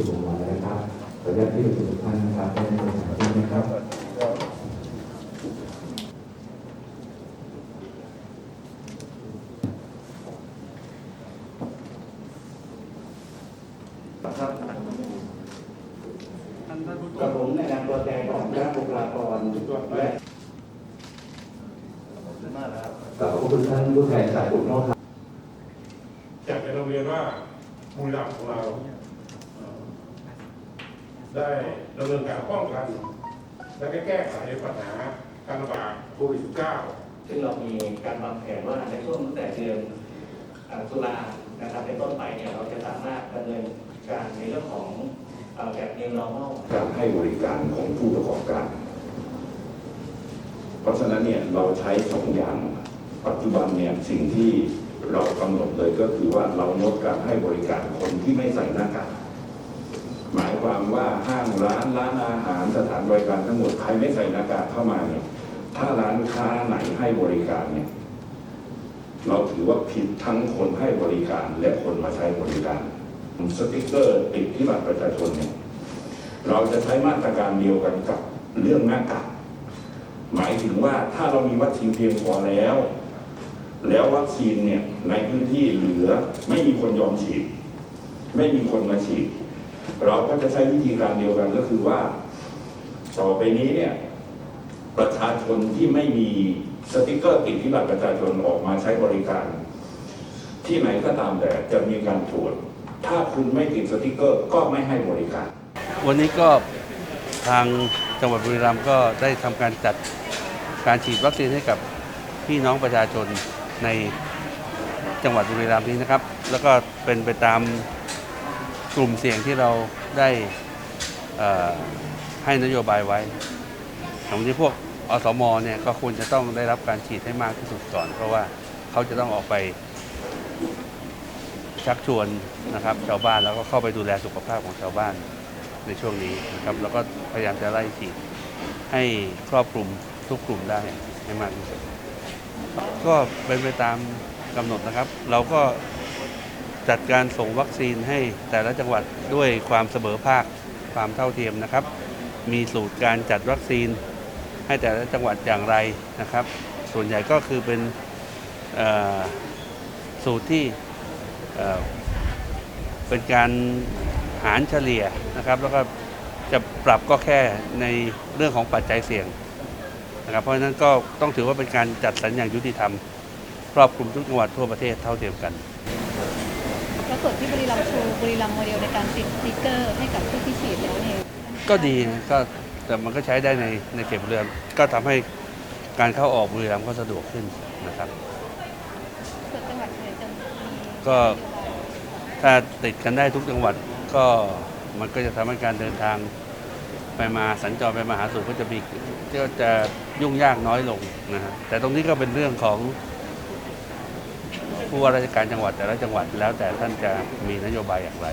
ที่ประชุมทุกท่านนะครับและในสถานที่นะครับกับผมในนามตัวแทนของคณะบุคลากรและขอบคุณท่านผู้แทนจากกลุ่มนอกครับอยากจะนำเรียนว่าบุรีรัมย์ของเรา ได้ดำเนินการป้องกัน และก็แก้ไขปัญหาการระบาดโควิด -19 ซึ่งเรามีการวางแผนว่าในช่วงตั้งแต่เดือนอ่าตุลานะครับเป็นต้นไปเนี่ยเราจะสามารถดำเนินการในเรื่องของเอ่อแบบ new normal การให้บริการของผู้ประกอบการ เพราะฉะนั้นเนี่ยเราใช้สองอย่างปัจจุบันเนี่ยสิ่งที่เรากำหนดเลยก็คือว่าเราลดการให้บริการคนที่ไม่ใส่หน้ากากหมาย ความว่าห้างร้านร้านอาหารสถานบริการทั้งหมดใครไม่ใส่หน้ากากเข้ามาเนี่ยถ้าร้านค้าไหนให้บริการเนี่ยเราถือว่าผิดทั้งคนให้บริการและคนมาใช้บริการสติกเกอร์ติดที่บัตรประชาชนเนี่ยเราจะใช้มาตรการเดียวกันกับเรื่องหน้ากากหมายถึงว่าถ้าเรามีวัคซีนเพียงพอแล้ว แล้ววัคซีนเนี่ยในพื้นที่เหลือไม่มีคนยอมฉีด ไม่มีคนมาฉีด เราก็จะใช้วิธีการเดียวกันก็คือว่า ต่อไปนี้เนี่ยประชาชนที่ไม่มีสติกเกอร์ติดที่บัตรประชาชนออกมาใช้บริการ ที่ไหนก็ตามแต่จะมีการตรวจ ถ้าคุณไม่ติดสติกเกอร์ก็ไม่ให้บริการ วันนี้ก็ทางจังหวัดบุรีรัมย์ก็ได้ทำการจัดการฉีดวัคซีนให้กับพี่น้องประชาชนในจังหวัดบุรีรัมย์นี้นะครับ แล้วก็เป็นไปตาม กลุ่มเสี่ยงที่เราได้ให้นโยบายไว้ของที่พวกอสมเนี่ยก็ควรจะต้องได้รับการฉีดให้มากที่สุดก่อน เพราะว่าเขาจะต้องออกไปชักชวนนะครับชาวบ้านแล้วก็เข้าไปดูแลสุขภาพของชาวบ้านในช่วงนี้นะครับแล้วก็พยายามจะไล่ฉีดให้ครอบคลุมทุกกลุ่มได้ให้มากที่สุดก็เป็นไปตามกำหนดนะครับ เราก็ จัดการส่งวัคซีนให้แต่ละจังหวัดด้วยความเสมอภาคความเท่าเทียมนะครับ มีสูตรการจัดวัคซีนให้แต่ละจังหวัดอย่างไรนะครับ ส่วนใหญ่ก็คือเป็นสูตรที่เอ่อเป็นการหารเฉลี่ยนะครับ แล้วก็จะปรับก็แค่ในเรื่องของปัจจัยเสี่ยงนะครับ เพราะฉะนั้นก็ต้องถือว่าเป็นการจัดสรรอย่างยุติธรรม ครอบคลุมทุกจังหวัดทั่วประเทศเท่าเทียมกัน แล้วส่วนที่บุรีรัมย์โชว์ บุรีรัมย์โมเดลในการติดสติ๊กเกอร์ให้กับผู้ที่ฉีดแล้วเนี่ยก็ดีนะก็แต่มันก็ใช้ได้ในในเขตบุรีรัมย์ก็ทำให้การเข้าออกบุรีรัมย์ก็สะดวกขึ้นนะครับ ส่วนจังหวัดไหนจะมีก็ ถ้าติดกันได้ทุกจังหวัดก็มันก็จะทำให้การเดินทางไปมาสัญจรไปมาหาสู่ก็จะมีก็จะยุ่งยากน้อยลงนะฮะแต่ตรงนี้ก็เป็นเรื่องของ ผู้ว่าราชการจังหวัดแต่ละจังหวัดแล้วแต่ท่านจะมีนโยบายอย่างไร